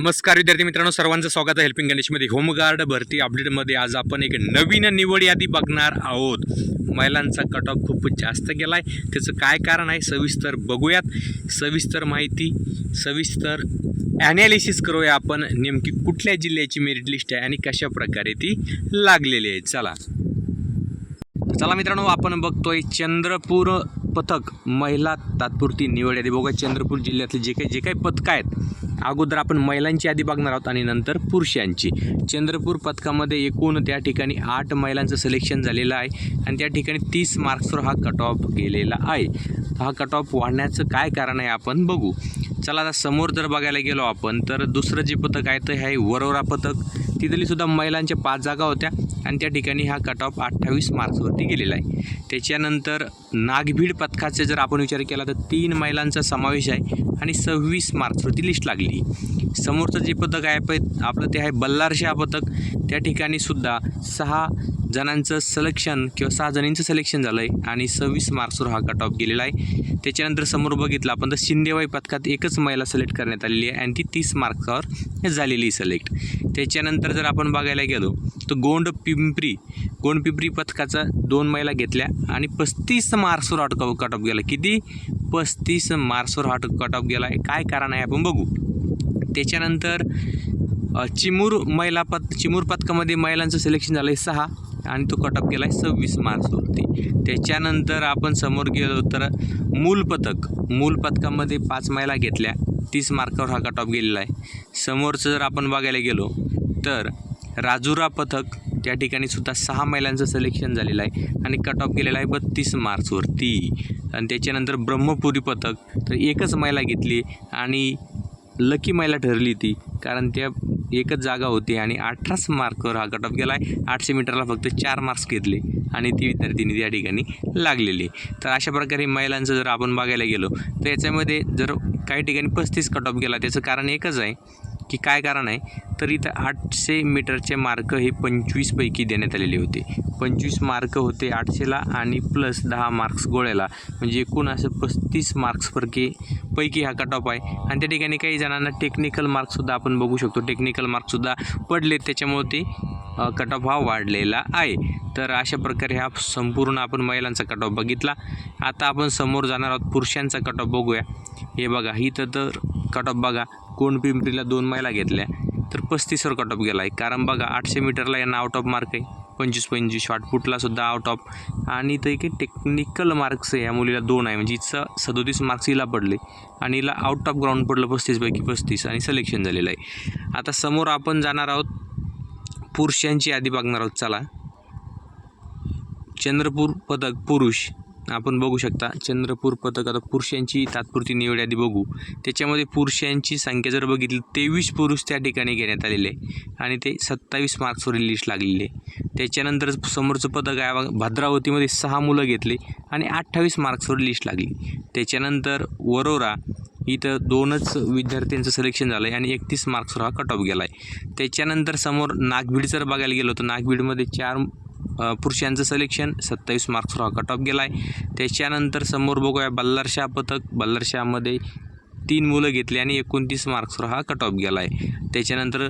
नमस्कार विद्यार्थी मित्रांनो. सर्वांचं स्वागत आहे हेल्पिंग गणेशमध्ये होमगार्ड भरती अपडेटमध्ये आज आपण एक नवीन निवड यादी बघणार आहोत. महिलांचा कट ऑफ खूप जास्त गेला आहे त्याचं काय कारण आहे? सविस्तर बघूयात. सविस्तर माहिती सविस्तर ॲनालिसिस करूया आपण. नेमकी कुठल्या जिल्ह्याची मेरिट लिस्ट आहे आणि कशा प्रकारे ती लागलेली आहे? चला. चला मित्रांनो आपण बघतोय चंद्रपूर पथक महिला तात्पुरती निवड यादी. बघा चंद्रपूर जिल्ह्यातले जे काही जे काही पथकं आहेत अगोदर आपण महिलांची यादी बघणार आहोत आणि नंतर पुरुषांची. चंद्रपूर पथकामध्ये एकूण त्या ठिकाणी आठ महिलांचं सिलेक्शन झालेलं आहे आणि त्या ठिकाणी तीस मार्क्सवर हा कट ऑफ गेलेला आहे. हा कट ऑफ वाढण्याचं काय कारण आहे आपण बघू. चला आता समोर जर बघायला गेलो आपण तर दुसरं जे पथक आहे तर हे वरोरा पथक. तिथली सुद्धा महिलांच्या पाच जागा होत्या. आणि त्या ठिकाणी हा कट ऑफ अठ्ठावीस मार्क्सवरती गेलेला आहे. त्याच्यानंतर नागभीड पथकाचा जर आपण विचार केला तर तीन महिलांचा समावेश आहे आणि सव्वीस मार्क्सवरती लिस्ट लागली. समोरचं जे पथक आहे प आपलं ते आहे बल्लारशाह पथक. त्या ठिकाणी सुद्धा सहा जणांचं सिलेक्शन किंवा सहा जणींचं सिलेक्शन झालं आहे आणि सव्वीस मार्क्सवर हा कट ऑफ गेलेला आहे. त्याच्यानंतर समोर बघितलं आपण तर शिंदेवाई पथकात एकच महिला सिलेक्ट करण्यात आलेली आहे आणि ती तीस मार्क्सवर झालेली सिलेक्ट त्याच्यानंतर जर आपण बघायला गेलो तर गोंड पिंपरी गोंडपिंपरी पथकाचा दोन मैला घेतल्या आणि पस्तीस मार्क्सवर हॉट कट ऑफ गेला. किती? पस्तीस मार्क्सवर हॉट कट ऑफ गेला. आहे काय कारण आहे आपण बघू. त्याच्यानंतर चिमूर महिला पथ चिमूर पथकामध्ये महिलांचं सिलेक्शन झालं आहे सहा आणि तो कट ऑफ गेला आहे सव्वीस मार्क्सवरती त्याच्यानंतर आपण समोर गेलो तर मूल पथक. मूल पथकामध्ये पाच महिला घेतल्या. तीस मार्कावर हा कट ऑफ गेलेला आहे. समोरचं जर आपण बघायला गेलो तर राजुरा पथक त्या ठिकाणी सुद्धा सहा महिलांचं सिलेक्शन झालेलं आहे. आणि कट ऑफ गेलेला आहे बत्तीस मार्चवरती. आणि त्याच्यानंतर ब्रह्मपुरी पथक. तर एकच महिला घेतली आणि लकी महिला ठरली ती. कारण त्या एकच जागा होती आणि अठराच मार्कवर हा कट ऑफ गेला आहे. आठशे मीटरला फक्त चार मार्क्स घेतले. आणि ती विद्यार्थिनी त्या ठिकाणी लागलेली. तर अशा प्रकारे महिलांचं जर आपण बघायला गेलो तर याच्यामध्ये जर काही ठिकाणी पस्तीस कट ऑफ गेला त्याचं कारण एकच आहे. की काय कारण आहे? तर इथं आठशे मीटरचे मार्क हे पंचवीसपैकी देण्यात आलेले होते. पंचवीस मार्क होते आठशेला आणि प्लस दहा मार्क्स गोळ्याला. म्हणजे एकूण असं पस्तीस मार्क्सपैकी पैकी हा कट ऑफ आहे. आणि त्या ठिकाणी काही जणांना टेक्निकल मार्क्ससुद्धा आपण बघू शकतो. टेक्निकल मार्क्ससुद्धा पडले त्याच्यामुळे ते कट ऑफ हा वाढलेला आहे. तर अशा प्रकारे हा संपूर्ण आपण महिलांचा कट ऑफ बघितला. आता आपण समोर जाणार आहोत पुरुषांचा कट ऑफ बघूया. हे बघा इथं तर कट ऑफ बघा. कोण पिंपरीला दोन महिला घेतल्या तर पस्तीसवर कट ऑफ गेला आहे कारण बघा आठशे मीटरला यांना आउट ऑफ मार्क आहे. पंचवीस पंचवीस शॉर्टपुटला सुद्धा आउट ऑफ आणि ते काही टेक्निकल मार्क्स आहे या मुलीला दोन आहे. म्हणजे हिचं सदोतीस मार्क्स हिला पडले. आणि हिला आउट ऑफ ग्राउंड पडलं पस्तीसपैकी पस्तीस आणि सिलेक्शन झालेलं आहे. आता समोर आपण जाणार आहोत. पुरुषांची यादी बघणार आहोत. चला. चंद्रपूर पदक पुरुष. आपण बघू शकता चंद्रपूर पथक आता पुरुषांची तात्पुरती निवड यादी बघू. त्याच्यामध्ये पुरुषांची संख्या जर बघितली तेवीस पुरुष त्या ठिकाणी घेण्यात आलेले आहे. आणि ते सत्तावीस मार्क्सवर लिस्ट लागलेली आहे. त्याच्यानंतर समोरचं पदक आहे भद्रावतीमध्ये सहा मुलं घेतली आणि अठ्ठावीस मार्क्सवर लिस्ट लागली. त्याच्यानंतर वरोरा इथं दोनच विद्यार्थ्यांचं सिलेक्शन झालं आहे आणि एकतीस मार्क्सवर हा कट ऑफ गेला आहे त्याच्यानंतर समोर नागभीड जर बघायला गेलो तर नागभीडमध्ये चार पुरुषांचं सिलेक्शन सत्तावीस मार्क्सवर हा कट ऑफ गेला आहे त्याच्यानंतर समोर बघूया बल्लारशाह पथक. बल्लारशाहमध्ये तीन मुलं घेतली आणि एकोणतीस मार्क्सवर हा कट ऑफ गेला आहे त्याच्यानंतर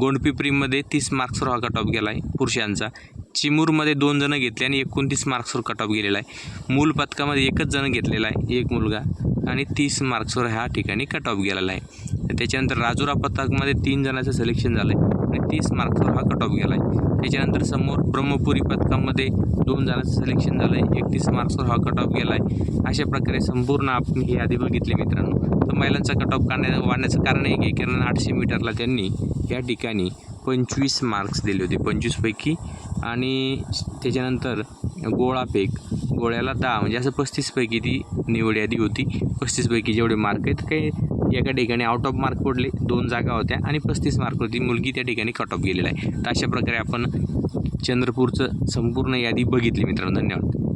गोंडपिपरीमध्ये तीस मार्क्सवर हा कट ऑफ गेला आहे पुरुषांचा. चिमूरमध्ये दोन जणं घेतले आणि एकोणतीस मार्क्सवर कट ऑफ गेलेला आहे मूल पथकामध्ये एकच जण घेतलेला आहे एक मुलगा. आणि तीस मार्क्सवर ह्या ठिकाणी कट ऑफ गेलेला आहे. त्याच्यानंतर राजुरा पथकमध्ये तीन जणांचं सिलेक्शन झालं आहे आणि तीस मार्क्सवर हा कट ऑफ गेला आहे त्याच्यानंतर समोर ब्रह्मपुरी पथकामध्ये दोन जणांचं सिलेक्शन झालं आहे एकतीस मार्क्सवर हा कट ऑफ गेला आहे अशा प्रकारे संपूर्ण आपण ही यादी बघितली मित्रांनो. तर महिलांचा कट ऑफ काढण्या वाढण्याचं कारण एक आहे कारण आठशे मीटरला त्यांनी या ठिकाणी पंचवीस मार्क्स दिले होते पंचवीसपैकी आणि त्याच्यानंतर गोळा फेक गोळ्याला दहा म्हणजे असं पस्तीसपैकी ती निवड यादी होती. पस्तीसपैकी जेवढे मार्क आहेत काही एका ठिकाणी आउट ऑफ मार्क पडले दोन जागा होत्या आणि पस्तीस मार्क होती. मुलगी त्या ठिकाणी कट ऑफ गेलेला आहे. तर अशा प्रकारे आपण चंद्रपूरचं संपूर्ण यादी बघितली मित्रांनो. धन्यवाद.